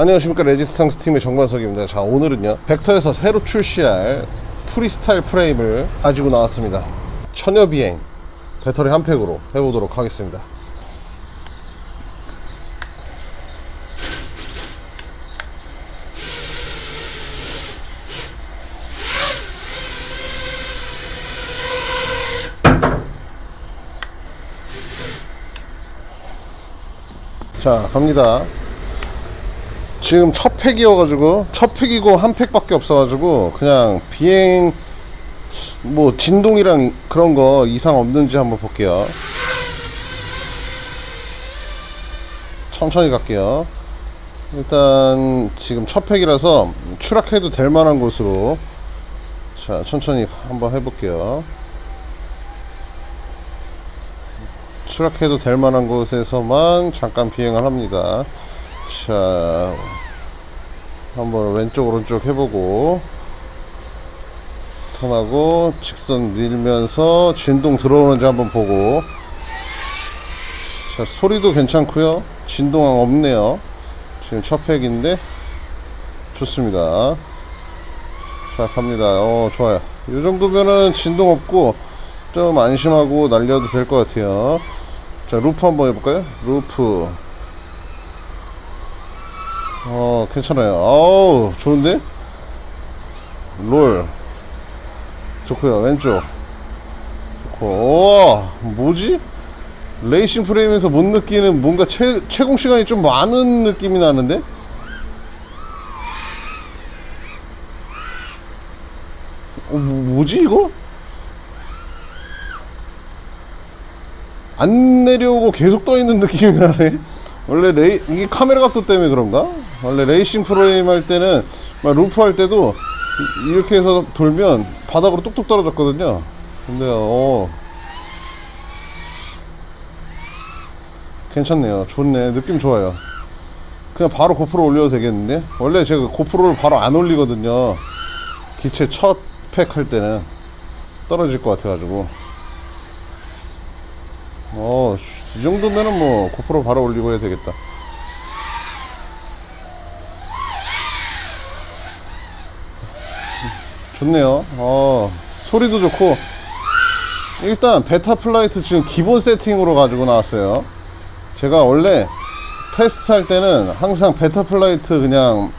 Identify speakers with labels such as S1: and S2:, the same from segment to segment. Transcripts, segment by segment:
S1: 안녕하십니까. 레지스탕스 팀의 정관석입니다. 자 오늘은요. 벡터에서 새로 출시할 프리스타일 프레임을 가지고 나왔습니다. 천여 비행 배터리 한 팩으로 해보도록 하겠습니다. 자 갑니다 지금 첫 팩이어가지고 첫 팩이고 한 팩밖에 없어가지고 그냥 비행 뭐 진동이랑 그런 거 이상 없는지 한번 볼게요. 천천히 갈게요. 일단 지금 첫 팩이라서 추락해도 될 만한 곳으로. 자 천천히 한번 해볼게요. 추락해도 될 만한 곳에서만 잠깐 비행을 합니다. 자, 한번 왼쪽 오른쪽 해보고 턴하고 직선 밀면서 진동 들어오는지 한번 보고. 자 소리도 괜찮고요. 진동 없네요. 지금 첫 팩인데 좋습니다. 자 갑니다. 어 좋아요. 이 정도면은 진동 없고 좀 안심하고 날려도 될 것 같아요. 자 루프 한번 해볼까요? 루프 어 괜찮아요. 어우 좋은데? 롤. 좋고요 왼쪽. 좋고. 오 뭐지? 레이싱 프레임에서 못 느끼는 뭔가 채, 채공 시간이 좀 많은 느낌이 나는데? 어, 뭐, 뭐지 이거? 안 내려오고 계속 떠 있는 느낌이 나네. 원래 레이, 이게 카메라 각도 때문에 그런가? 원래 레이싱 프레임 할 때는, 막 루프 할 때도 이- 이렇게 해서 돌면 바닥으로 뚝뚝 떨어졌거든요. 근데, 어. 괜찮네요. 좋네. 느낌 좋아요. 그냥 바로 고프로 올려도 되겠는데? 원래 제가 고프로를 바로 안 올리거든요. 기체 첫 팩 할 때는 떨어질 것 같아가지고. 어, 이 정도면은 뭐 고프로 바로 올리고 해야 되겠다. 좋네요. 어, 소리도 좋고. 일단 베타 플라이트 지금 기본 세팅으로 가지고 나왔어요. 제가 원래 테스트 할 때는 항상 베타 플라이트 그냥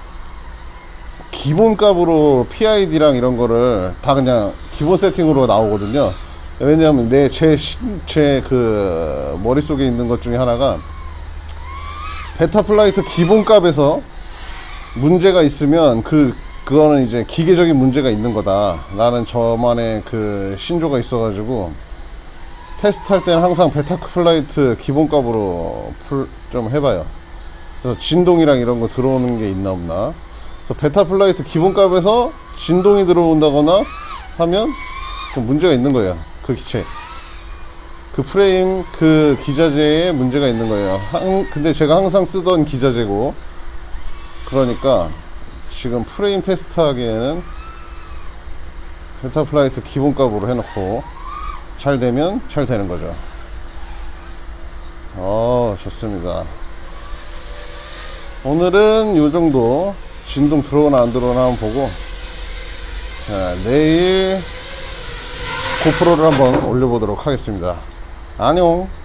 S1: 기본 값으로 PID랑 이런 거를 다 그냥 기본 세팅으로 나오거든요. 왜냐하면 내 제 제 그 머릿속에 있는 것 중에 하나가 베타 플라이트 기본 값에서 문제가 있으면 그 그거는 이제 기계적인 문제가 있는 거다 라는 저만의 그 신조가 있어가지고 테스트 할 때는 항상 베타 플라이트 기본 값으로 풀, 좀 해봐요. 그래서 진동이랑 이런 거 들어오는 게 있나 없나. 그래서 베타 플라이트 기본 값에서 진동이 들어온다거나 하면 그 문제가 있는 거예요. 그 기체. 그 프레임 그 기자재에 문제가 있는 거예요. 항, 근데 제가 항상 쓰던 기자재고 그러니까 지금 프레임 테스트 하기에는 베타 플라이트 기본 값으로 해놓고 잘 되면 잘 되는 거죠. 어 좋습니다. 오늘은 요 정도 진동 들어오나 안 들어오나 한번 보고 자, 내일 고프로를 한번 올려보도록 하겠습니다. 안녕.